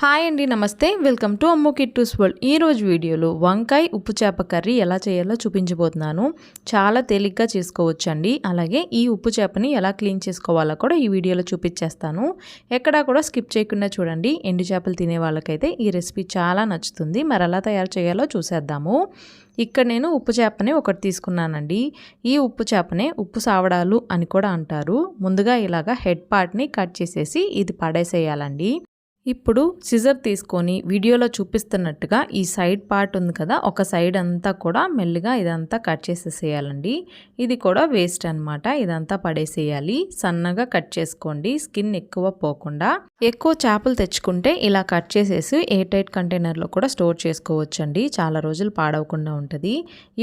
Hi అండి నమస్తే. Welcome to Ammu Kittu's world. ఈరోజు వీడియోలో వంకాయ ఉప్పు చేప కర్రీ ఎలా చేయాలో చూపించబోతున్నాను. చాలా తేలిగ్గా చేసుకోవచ్చండి. అలాగే ఈ ఉప్పు చేపని ఎలా క్లీన్ చేసుకోవాలో కూడా ఈ వీడియోలో చూపించేస్తాను. ఎక్కడా కూడా స్కిప్ చేయకుండా చూడండి. ఎండు చేపలు తినే వాళ్ళకైతే ఈ రెసిపీ చాలా నచ్చుతుంది. మరి ఎలా తయారు చేయాలో చూసేద్దాము. ఇక్కడ నేను ఉప్పు చేపని ఒకటి తీసుకున్నానండి. ఈ ఉప్పు చేపనే ఉప్పు సావడాలు అని కూడా అంటారు. ముందుగా ఇలాగా హెడ్ పార్ట్ని కట్ చేసేసి ఇది పడేసేయాలండి. ఇప్పుడు సిజర్ తీసుకొని వీడియోలో చూపిస్తున్నట్టుగా ఈ సైడ్ పార్ట్ ఉంది కదా ఒక సైడ్ అంతా కూడా మెల్లిగా ఇదంతా కట్ చేసేసేయాలండి. ఇది కూడా వేస్ట్ అనమాట ఇదంతా పడేసేయాలి. సన్నగా కట్ చేసుకోండి. స్కిన్ ఎక్కువ పోకుండా. ఎక్కువ చేపలు తెచ్చుకుంటే ఇలా కట్ చేసేసి ఎయిర్ టైట్ కంటైనర్లో కూడా స్టోర్ చేసుకోవచ్చండి. చాలా రోజులు పాడవకుండా ఉంటుంది.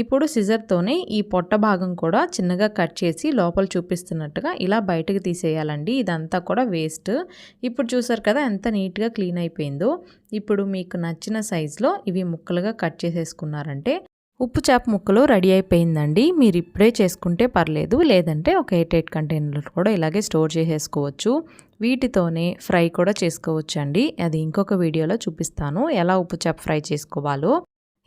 ఇప్పుడు సిజర్తోనే ఈ పొట్ట భాగం కూడా చిన్నగా కట్ చేసి లోపల చూపిస్తున్నట్టుగా ఇలా బయటకు తీసేయాలండి. ఇదంతా కూడా వేస్ట్ ఇప్పుడు చూసారు కదా ఎంత నీట్ నీట్గా క్లీన్ అయిపోయిందో ఇప్పుడు మీకు నచ్చిన సైజులో ఇవి ముక్కలుగా కట్ చేసేసుకున్నారంటే ఉప్పు చేప ముక్కలు రెడీ అయిపోయిందండి. మీరు ఇప్పుడే చేసుకుంటే పర్లేదు లేదంటే ఒక ఎయిట్ ఎయిట్ కంటైనర్లు కూడా ఇలాగే స్టోర్ చేసేసుకోవచ్చు. వీటితోనే ఫ్రై కూడా చేసుకోవచ్చు అండి అది ఇంకొక వీడియోలో చూపిస్తాను. ఎలా ఉప్పు చేప ఫ్రై చేసుకోవాలో.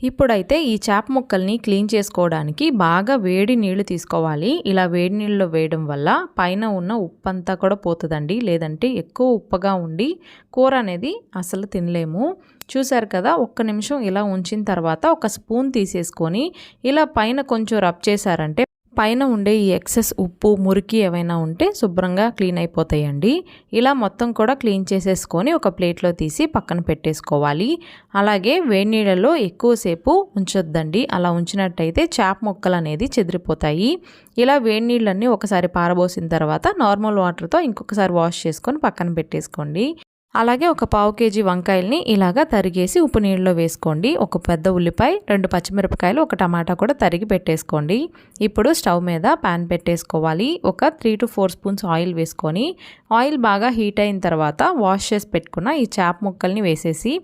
ఇప్పుడైతే ఈ చేప ముక్కల్ని క్లీన్ చేసుకోవడానికి బాగా వేడి నీళ్ళు తీసుకోవాలి. ఇలా వేడి నీళ్ళలో వేయడం వల్ల పైన ఉన్న ఉప్పు అంతా కూడా పోతుందండి. లేదంటే ఎక్కువ ఉప్పగా ఉండి కూర అనేది అసలు తినలేము. చూసారు కదా ఒక్క నిమిషం ఇలా ఉంచిన తర్వాత ఒక స్పూన్ తీసేసుకొని ఇలా పైన కొంచెం రబ్ చేశారంటే పైన ఉండే ఈ ఎక్సెస్ ఉప్పు మురికి ఏవైనా ఉంటే శుభ్రంగా క్లీన్ అయిపోతాయండి. ఇలా మొత్తం కూడా క్లీన్ చేసేసుకొని ఒక ప్లేట్లో తీసి పక్కన పెట్టేసుకోవాలి. అలాగే వేడి నీళ్ళలో ఎక్కువసేపు ఉంచొద్దండి. అలా ఉంచినట్టయితే చేప మొక్కలు అనేది చెదిరిపోతాయి. ఇలా వేడి నీళ్ళన్నీ ఒకసారి పారబోసిన తర్వాత నార్మల్ వాటర్తో ఇంకొకసారి వాష్ చేసుకొని పక్కన పెట్టేసుకోండి. అలాగే ఒక పావు కేజీ వంకాయల్ని ఇలాగా తరిగేసి ఉప్పు నీళ్ళలో వేసుకోండి. ఒక పెద్ద ఉల్లిపాయ రెండు పచ్చిమిరపకాయలు ఒక టమాటా కూడా తరిగి పెట్టేసుకోండి. ఇప్పుడు స్టవ్ మీద ప్యాన్ పెట్టేసుకోవాలి. ఒక three to four spoons oil వేసుకొని ఆయిల్ బాగా హీట్ అయిన తర్వాత వాష్ చేసి పెట్టుకున్న ఈ చేప ముక్కల్ని వేసేసి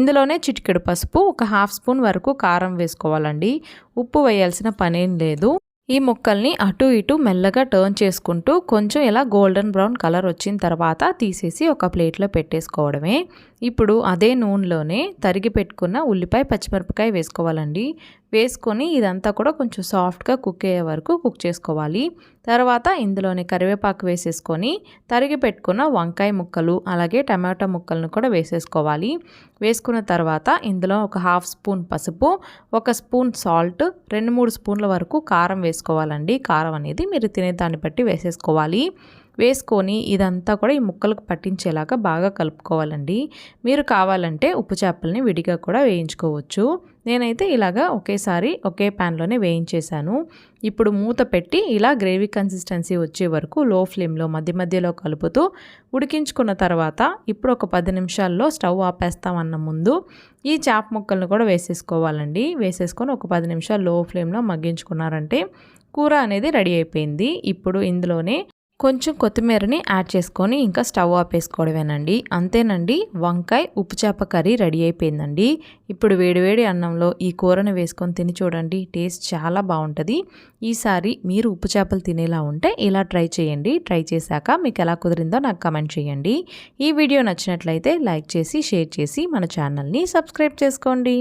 ఇందులోనే చిటికెడు పసుపు ఒక హాఫ్ స్పూన్ వరకు కారం వేసుకోవాలండి. ఉప్పు వేయాల్సిన పనేం లేదు. ఈ ముక్కల్ని అటు ఇటు మెల్లగా టర్న్ చేసుకుంటూ కొంచెం ఇలా గోల్డెన్ బ్రౌన్ కలర్ వచ్చిన తర్వాత తీసేసి ఒక ప్లేట్లో పెట్టేసుకోవడమే. ఇప్పుడు అదే నూనెలోనే తరిగి పెట్టుకున్న ఉల్లిపాయ పచ్చిమిరపకాయ వేసుకోవాలండి. వేసుకొని ఇదంతా కూడా కొంచెం సాఫ్ట్గా కుక్ అయ్యే వరకు కుక్ చేసుకోవాలి. తర్వాత ఇందులోనే కరివేపాకు వేసేసుకొని తరిగి పెట్టుకున్న వంకాయ ముక్కలు అలాగే టమాటా ముక్కలను కూడా వేసేసుకోవాలి. వేసుకున్న తర్వాత ఇందులో ఒక హాఫ్ స్పూన్ పసుపు ఒక స్పూన్ సాల్ట్ రెండు మూడు స్పూన్ల వరకు కారం వేసుకోవాలండి కారం అనేది మీరు తినే దాన్ని బట్టి వేసేసుకోవాలి. వేసుకొని ఇదంతా కూడా ఈ ముక్కలకు పట్టించేలాగా బాగా కలుపుకోవాలండి. మీరు కావాలంటే ఉప్పు చేపల్ని విడిగా కూడా వేయించుకోవచ్చు. నేనైతే ఇలాగా ఒకేసారి ఒకే ప్యాన్లోనే వేయించేశాను. ఇప్పుడు మూత పెట్టి ఇలా గ్రేవీ కన్సిస్టెన్సీ వచ్చే వరకు లో ఫ్లేమ్లో మధ్య మధ్యలో కలుపుతూ ఉడికించుకున్న తర్వాత ఇప్పుడు ఒక పది నిమిషాల్లో స్టవ్ ఆపేస్తామన్న ముందు ఈ చేప ముక్కలను కూడా వేసేసుకోవాలండి. వేసేసుకొని ఒక పది నిమిషాలు లో ఫ్లేమ్లో మగ్గించుకున్నారంటే కూర అనేది రెడీ అయిపోయింది. ఇప్పుడు ఇందులోనే కొంచెం కొత్తిమీరని యాడ్ చేసుకొని ఇంకా స్టవ్ ఆపేసుకోవడమేనండి అంతేనండి వంకాయ ఉప్పు చేప కర్రీ రెడీ అయిపోయిందండి. ఇప్పుడు వేడివేడి అన్నంలో ఈ కూరను వేసుకొని తిని చూడండి టేస్ట్ చాలా బాగుంటుంది. ఈసారి మీరు ఉప్పు చేపలు తినేలా ఉంటే ఇలా ట్రై చేయండి. ట్రై చేశాక మీకు ఎలా కుదిరిందో నాకు కమెంట్ చేయండి. ఈ వీడియో నచ్చినట్లయితే లైక్ చేసి షేర్ చేసి మన ఛానల్ని సబ్స్క్రైబ్ చేసుకోండి.